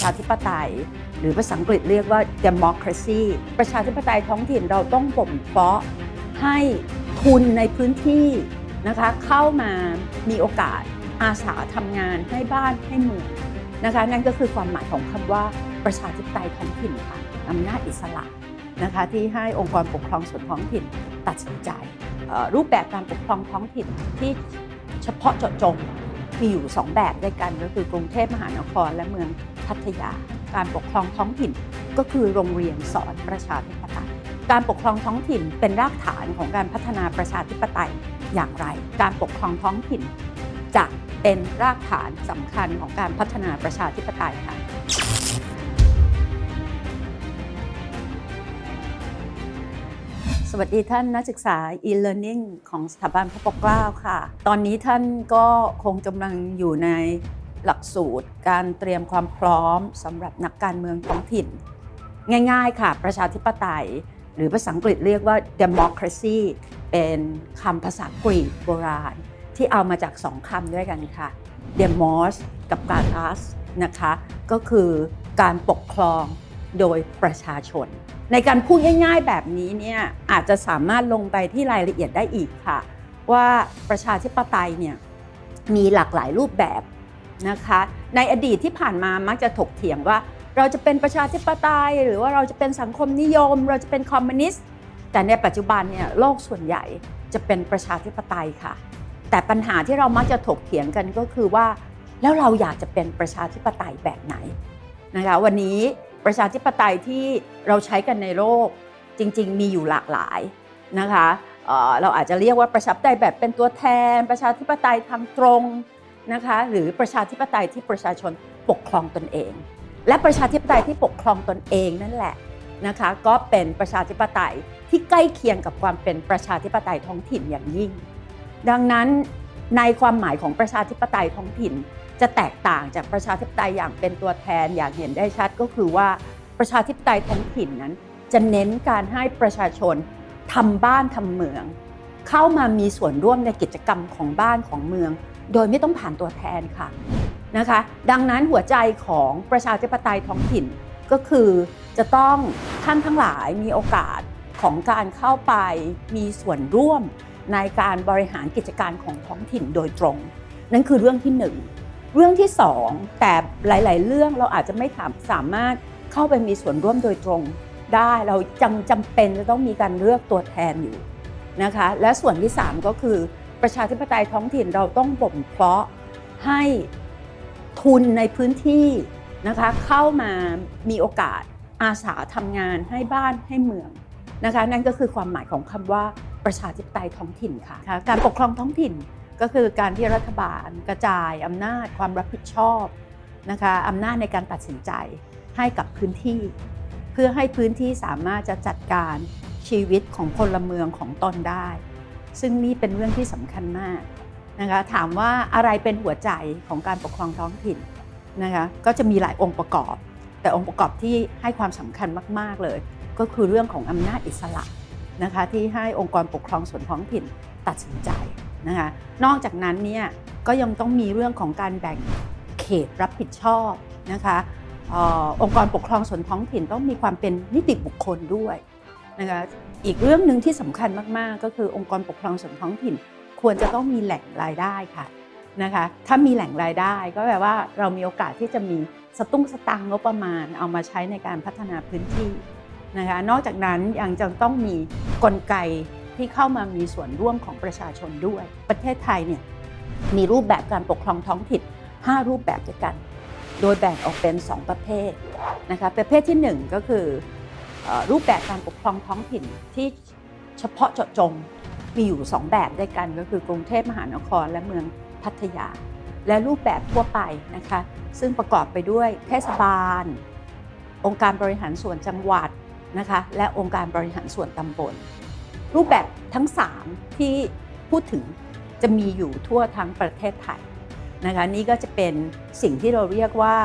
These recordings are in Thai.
ชาธิปไตย หรือภาษาอังกฤษเรียกว่า democracy ประชาธิปไตยท้องถิ่นเราต้องบ่มเพาะให้ทุนในพื้นที่นะคะเข้ามามีโอกาสอาสาทำงานให้บ้านให้เมืองนะคะนั่นก็คือความหมายของคำว่าประชาธิปไตยท้องถิ่นค่ะอำนาจอิสระนะคะที่ให้องค์กรปกครองส่วนท้องถิ่นตัดสินใจ รูปแบบการปกครองท้องถิ่นที่เฉพาะเจาะจงมีอยู่ 2 แบบด้วยกันก็คือกรุงเทพมหานครและเมือง พัทยา การปกครองท้องถิ่นก็คือโรงเรียนสอนประชาธิปไตย การปกครองท้องถิ่นเป็นรากฐานของการพัฒนาประชาธิปไตยอย่างไร การปกครองท้องถิ่น จะเป็นรากฐานสำคัญของการพัฒนาประชาธิปไตยค่ะสวัสดีท่านนักศึกษา e-learning ของสถาบันพระปกเกล้าค่ะ ตอนนี้ท่านก็คงกำลังอยู่ใน หลักสูตร การเตรียมความพร้อมสำหรับนักการเมืองท้องถิ่น ง่ายๆค่ะ ประชาธิปไตย หรือภาษาอังกฤษเรียกว่า democracy เป็นคำภาษากรีกโบราณ ที่เอามาจากสองคำด้วยกันค่ะ demos กับ kratos นะคะ ก็คือการปกครองโดยประชาชน ในการพูดง่าย ๆ แบบนี้เนี่ยอาจจะสามารถลงไปที่รายละเอียดได้อีกค่ะ ว่าประชาธิปไตยเนี่ยมีหลากหลายรูปแบบ นะคะ ในอดีตที่ผ่านมามักจะถกเถียงว่า เราจะเป็นประชาธิปไตย หรือว่าเราจะเป็นสังคมนิยม เราจะเป็นคอมมิวนิสต์แต่ในปัจจุบันเนี่ยโลกส่วนใหญ่จะเป็นประชาธิปไตยค่ะ แต่ปัญหาที่เรามักจะถกเถียงกันก็คือว่า แล้วเราอยากจะเป็นประชาธิปไตยแบบไหนนะคะวันนี้ประชาธิปไตยที่เราใช้กันในโลกจริง ๆ มีอยู่หลากหลายนะคะเอ่อเราอาจจะเรียกว่าประชาธิปไตยแบบเป็นตัวแทน ประชาธิปไตยทางตรง นะคะหรือประชาธิปไตยที่ประชาชนปกครองตนเอง และประชาธิปไตยที่ปกครองตนเองนั่นแหละนะคะก็เป็นประชาธิปไตยที่ใกล้เคียงกับความเป็นประชาธิปไตยท้องถิ่นอย่างยิ่ง ดังนั้นในความหมายของประชาธิปไตยท้องถิ่น จะแตกต่างจากประชาธิปไตยอย่างเป็นตัวแทนอย่างเห็นได้ชัดก็คือว่าประชาธิปไตยท้องถิ่นนั้น จะเน้นการให้ประชาชนทำบ้านทำเมือง เข้ามามีส่วนร่วมในกิจกรรมของบ้านของเมือง โดยไม่ต้องผ่านตัวแทนค่ะนะคะ ดังนั้นหัวใจของประชาธิปไตยท้องถิ่นก็คือจะต้องท่านทั้งหลายมีโอกาสของการเข้าไปมีส่วนร่วมในการบริหารกิจการของท้องถิ่นโดยตรง นั่นคือเรื่องที่หนึ่งเรื่องที่สองแต่หลาย ๆ เรื่องเราอาจจะไม่ถามสามารถเข้าไปมีส่วนร่วมโดยตรง ได้เราจำจำเป็นจะต้องมีการเลือกตัวแทนอยู่นะคะ และส่วนที่สามก็คือ ประชาธิปไตยท้องถิ่นเราต้องบ่มเพาะให้ทุนในพื้นที่นะคะเข้ามามีโอกาสอาสาทำงานให้บ้านให้เมืองนะคะนั่นก็คือความหมายของคำว่าประชาธิปไตยท้องถิ่นค่ะ การปกครองท้องถิ่นก็คือการที่รัฐบาลกระจายอำนาจความรับผิดชอบนะคะอำนาจในการตัดสินใจให้กับพื้นที่ เพื่อให้พื้นที่สามารถจะจัดการชีวิตของพลเมืองของตนได้ ซึ่งนี่เป็นเรื่องที่สำคัญมากนะคะถามว่าอะไรเป็นหัวใจของการปกครองท้องถิ่นนะคะก็จะมีหลายองค์ประกอบ แต่องค์ประกอบที่ให้ความสำคัญมาก ๆ เลย ก็คือเรื่องของอำนาจอิสระนะคะที่ให้องค์กรปกครองส่วนท้องถิ่นตัดสินใจนะคะนอกจากนั้นเนี่ยก็ยังต้องมีเรื่องของการแบ่งเขตรับผิดชอบนะคะออองค์กรปกครองส่วนท้องถิ่นต้องมีความเป็นนิติบุคคลด้วย นะคะอีกเรื่องหนึ่งที่สำคัญมากๆ ก็คือองค์กรปกครองส่วนท้องถิ่น ควรจะต้องมีแหล่งรายได้ค่ะนะคะถ้ามีแหล่งรายได้ก็แปลว่าเรามีโอกาสที่จะมีสตุ้งสตังงบประมาณ เอามาใช้ในการพัฒนาพื้นที่นะคะนอกจากนั้นยังจะต้องมีกลไกที่เข้ามามีส่วนร่วมของประชาชนด้วย ประเทศไทยเนี่ยมีรูปแบบการปกครองท้องถิ่น5 รูปแบบด้วยกัน โดยแบ่งออกเป็น 2 ประเภทนะคะประเภทที่ 1 ก็คือ รูปแบบการปกครองท้องถิ่นที่เฉพาะเจาะจงมีอยู่ 2 แบบด้วยกันก็คือกรุงเทพมหานครและเมืองพัทยา และรูปแบบทั่วไปนะคะซึ่งประกอบไปด้วยเทศบาล องค์การบริหารส่วนจังหวัดนะคะและองค์การบริหารส่วนตำบล รูปแบบทั้ง 3 ที่พูดถึงจะมีอยู่ทั่วทั้งประเทศไทยนะคะนี่ก็จะเป็นสิ่งที่เราเรียกว่า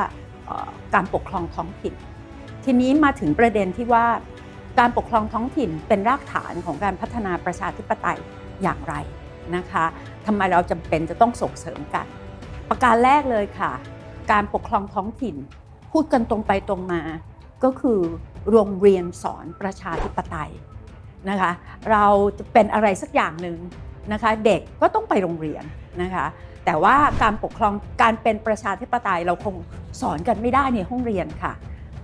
การปกครองท้องถิ่น ทีนี้มาถึงประเด็นที่ว่า การปกครองท้องถิ่นเป็นรากฐานของการพัฒนาประชาธิปไตยอย่างไรนะคะทำไมเราจำเป็นจะต้องส่งเสริมกัน ประการแรกเลยค่ะ การปกครองท้องถิ่น พูดกันตรงไปตรงมา ก็คือโรงเรียนสอนประชาธิปไตยนะคะเราจะเป็นอะไรสักอย่างหนึ่งนะคะเด็กก็ต้องไปโรงเรียนนะคะแต่ว่าการปกครองการเป็นประชาธิปไตยเราคงสอนกันไม่ได้ในห้องเรียนค่ะ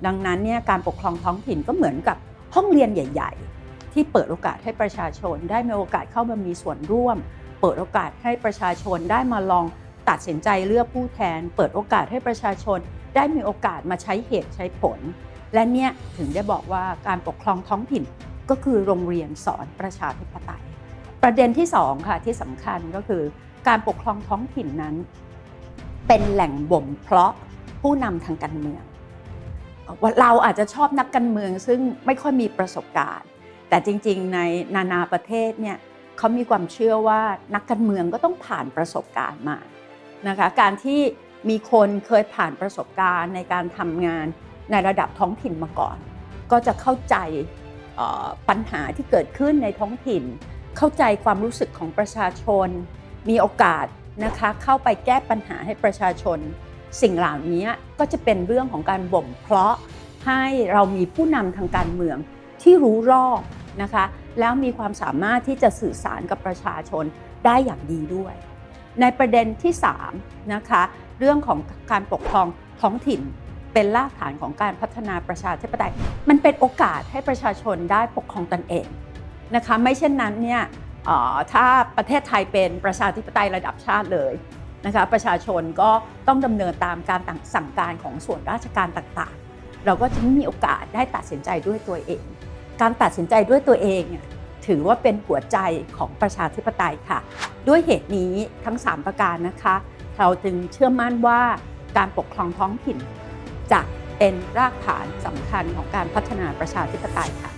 ดังนั้นเนี่ยการปกครองท้องถิ่นก็เหมือนกับห้องเรียนใหญ่ ๆ ที่เปิดโอกาสให้ประชาชนได้มีโอกาสเข้ามามีส่วนร่วม เปิดโอกาสให้ประชาชนได้มาลองตัดสินใจเลือกผู้แทน เปิดโอกาสให้ประชาชนได้มีโอกาสมาใช้เหตุใช้ผล และเนี่ยถึงได้บอกว่าการปกครองท้องถิ่นก็คือโรงเรียนสอนประชาธิปไตย ประเด็นที่สองค่ะที่สำคัญก็คือการปกครองท้องถิ่นนั้น เป็นแหล่งบ่มเพาะผู้นำทางการเมือง เราอาจจะชอบนักการเมืองซึ่งไม่ค่อยมีประสบการณ์ แต่จริงๆในนานาประเทศเนี่ยเขามีความเชื่อว่านักการเมืองก็ต้องผ่านประสบการณ์มานะคะการที่มีคนเคยผ่านประสบการณ์ในการทำงานในระดับท้องถิ่นมาก่อน ก็จะเข้าใจปัญหาที่เกิดขึ้นในท้องถิ่น เข้าใจความรู้สึกของประชาชน มีโอกาสนะคะเข้าไปแก้ปัญหาให้ประชาชน สิ่งเหล่านี้ก็จะเป็นเรื่องของการบ่มเพาะให้เรามีผู้นำทางการเมืองที่รู้รอบนะคะ แล้วมีความสามารถที่จะสื่อสารกับประชาชนได้อย่างดีด้วย ในประเด็นที่3นะคะเรื่องของการปกครองท้องถิ่นเป็นรากฐานของการพัฒนาประชาธิปไตย มันเป็นโอกาสให้ประชาชนได้ปกครองตนเองนะคะ ไม่เช่นนั้นเนี่ยถ้าประเทศไทยเป็นประชาธิปไตยระดับชาติเลย นะคะประชาชนก็ต้องดำเนินตามการสั่งการของส่วนราชการต่างๆ เราก็จะไม่มีโอกาสได้ตัดสินใจด้วยตัวเอง การตัดสินใจด้วยตัวเองเนี่ยถือว่าเป็นหัวใจของประชาธิปไตยค่ะ ด้วยเหตุนี้ทั้ง 3 ประการนะคะ เราจึงเชื่อมั่นว่าการปกครองท้องถิ่นจะเป็นรากฐานสำคัญของการพัฒนาประชาธิปไตยค่ะ